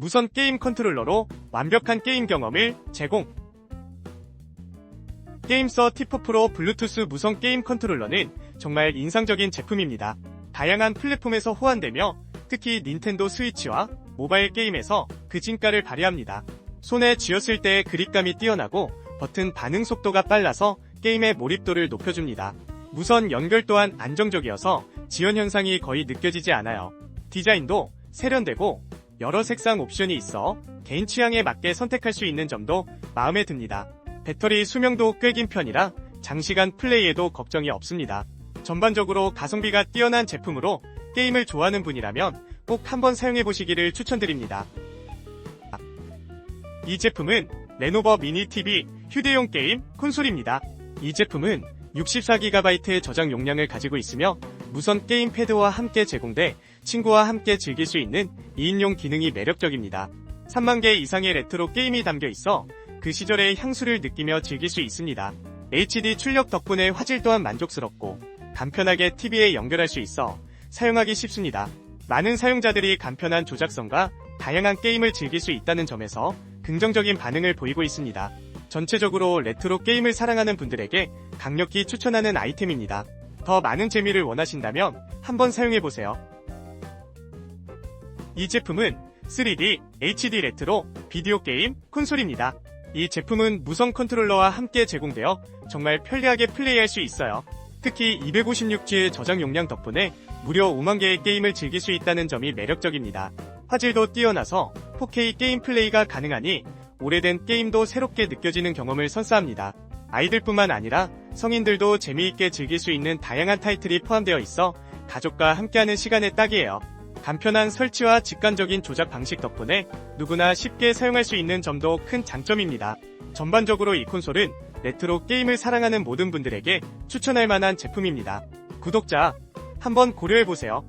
무선 게임 컨트롤러로 완벽한 게임 경험을 제공. 게임서 T4 프로 블루투스 무선 게임 컨트롤러는 정말 인상적인 제품입니다. 다양한 플랫폼에서 호환되며 특히 닌텐도 스위치와 모바일 게임에서 그 진가를 발휘합니다. 손에 쥐었을 때 그립감이 뛰어나고 버튼 반응 속도가 빨라서 게임의 몰입도를 높여줍니다. 무선 연결 또한 안정적이어서 지연 현상이 거의 느껴지지 않아요. 디자인도 세련되고 여러 색상 옵션이 있어 개인 취향에 맞게 선택할 수 있는 점도 마음에 듭니다. 배터리 수명도 꽤 긴 편이라 장시간 플레이에도 걱정이 없습니다. 전반적으로 가성비가 뛰어난 제품으로 게임을 좋아하는 분이라면 꼭 한번 사용해 보시기를 추천드립니다. 이 제품은 레노버 미니 TV 휴대용 게임 콘솔입니다. 이 제품은 64GB 저장 용량을 가지고 있으며 무선 게임 패드와 함께 제공돼 친구와 함께 즐길 수 있는 2인용 기능이 매력적입니다. 3만 개 이상의 레트로 게임이 담겨 있어 그 시절의 향수를 느끼며 즐길 수 있습니다. HD 출력 덕분에 화질 또한 만족스럽고 간편하게 TV에 연결할 수 있어 사용하기 쉽습니다. 많은 사용자들이 간편한 조작성과 다양한 게임을 즐길 수 있다는 점에서 긍정적인 반응을 보이고 있습니다. 전체적으로 레트로 게임을 사랑하는 분들에게 강력히 추천하는 아이템입니다. 더 많은 재미를 원하신다면 한번 사용해보세요. 이 제품은 3D HD 레트로 비디오 게임 콘솔입니다. 이 제품은 무선 컨트롤러와 함께 제공되어 정말 편리하게 플레이할 수 있어요. 특히 256G의 저장 용량 덕분에 무려 5만 개의 게임을 즐길 수 있다는 점이 매력적입니다. 화질도 뛰어나서 4K 게임 플레이가 가능하니 오래된 게임도 새롭게 느껴지는 경험을 선사합니다. 아이들뿐만 아니라 성인들도 재미있게 즐길 수 있는 다양한 타이틀이 포함되어 있어 가족과 함께하는 시간에 딱이에요. 간편한 설치와 직관적인 조작 방식 덕분에 누구나 쉽게 사용할 수 있는 점도 큰 장점입니다. 전반적으로 이 콘솔은 레트로 게임을 사랑하는 모든 분들에게 추천할 만한 제품입니다. 구독자, 한번 고려해보세요.